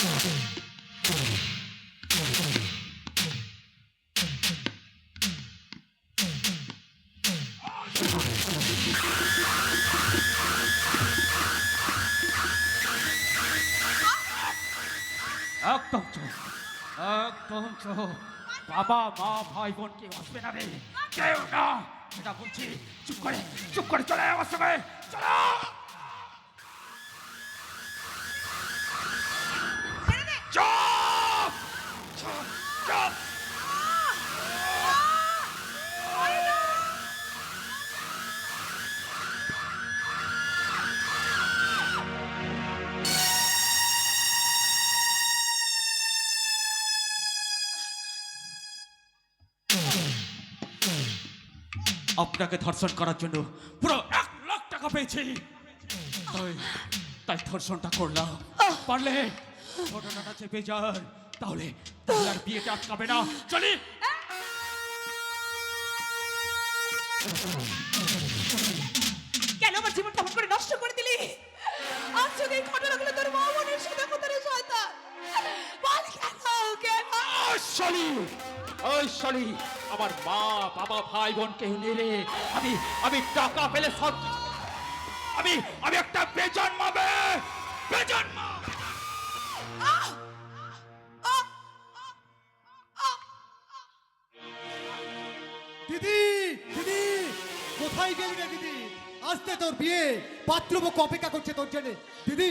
একদম চোখ একদম চোখ বাবা মা ভাই বোন কেউ আসবে না রে কেউ না এটা বলছি চুপ করে চুপ করে চলে আয় আমার সঙ্গে চলো আপনাকে ধর্ষণ করার জন্য পুরো এক লাখ টাকা পেয়েছি। তাই তাই ধর্ষণটা করলাম। পারলে ঘটনাটা চেপে যান তাহলে আর বিয়েটা আটকাবে না। চলি। কেন আমার জীবনটা হুট করে নষ্ট করে দিলি? আজ যদি এই ঘটনাগুলো তোর মা বোনের সাথে কোথায় শয়তান। বল কেন কেন? ওই শালি ওই শালি আমার মা, বাবা ভাই বোন কেউ নেই রে। আমি আমি টাকা পেলে সব আমি আমি একটা বেজন্মাবে বেজন্মা। দিদি দিদি, কোথায় গেলি রে দিদি? আসতে তোর বিয়ে। পাত্রপক্ষ অপেক্ষা করছে তোর জন্য। দিদি